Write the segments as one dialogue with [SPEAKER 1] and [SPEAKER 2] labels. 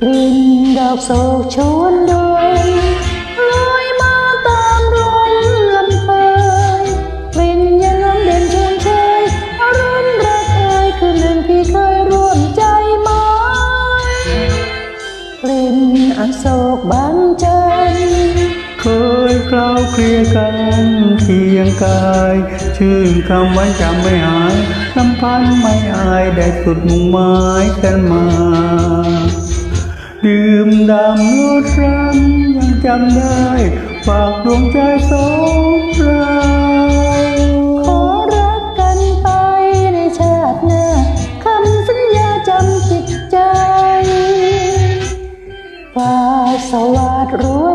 [SPEAKER 1] กลิ่นดอกโศกชวนดวยลอยมาตามลมลำเพยกลิ่นยังน้ำเด่นชวนเชยอรุณรักเอ่ยคือหนึ่งที่เคยร่วมใจไม้กลิ่นอันโศกบานจันทร์
[SPEAKER 2] เคย คล้าเคลียกันเคียงกาย ชื่นคำไว้จำไม่หายลำพันไม่อายได้สุดมุ่งหมายกันมา ดื่มดำรสรันยังจำได้ ฝากดวงใจสองเรา
[SPEAKER 1] ขอรักกันไปในชาติหน้าคำสัญญาจำติดใจฟ้าสวัสดรู้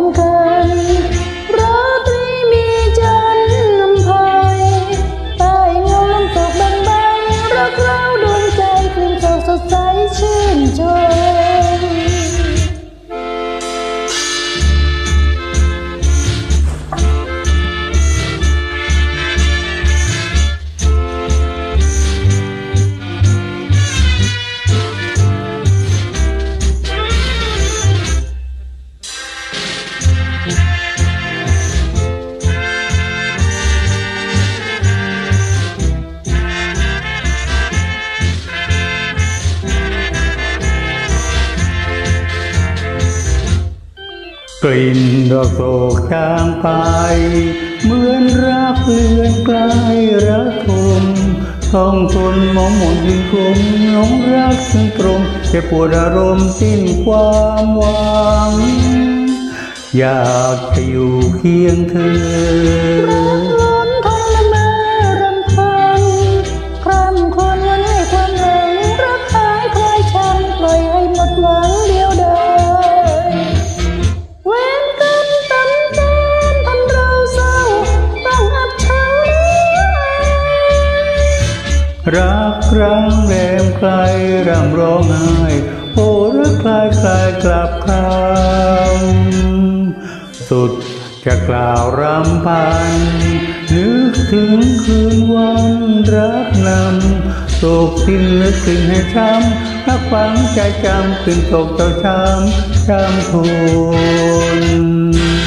[SPEAKER 1] กลิ่นด
[SPEAKER 2] อกโศกจางไป เหมือนรักเลือนไกลระทมท้องทนมองหมนยืนคมหลงรักซึ่งตรงเจ็บปวดอารมณ์สิ้นความหวัง อยากจะอยู่เคียงเธ
[SPEAKER 1] อ
[SPEAKER 2] รักครั้งแรมใครร่ำร้องไห้โอ้รักคลายคลายกลับคำสุดจะกล่าวรำพัน นึกถึงคืนวันรักนำโศกสิ้นนึกถึงให้ช้ำรักฝังใจจำขึ้นตกเจ้าช้ำช้ำทน